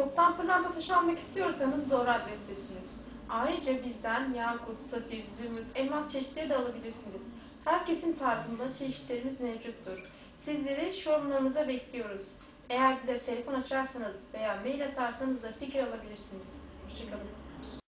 Toptan pırlanta taşı almak istiyorsanız doğru adrestesiniz. Ayrıca bizden yakut, safir, zümrüt, elmas çeşitleri de alabilirsiniz. Herkesin tarzında çeşitlerimiz mevcuttur. Sizleri showroomlarımıza bekliyoruz. Eğer bize telefon açarsanız veya mail atarsanız da fikir alabilirsiniz. Hoşçakalın.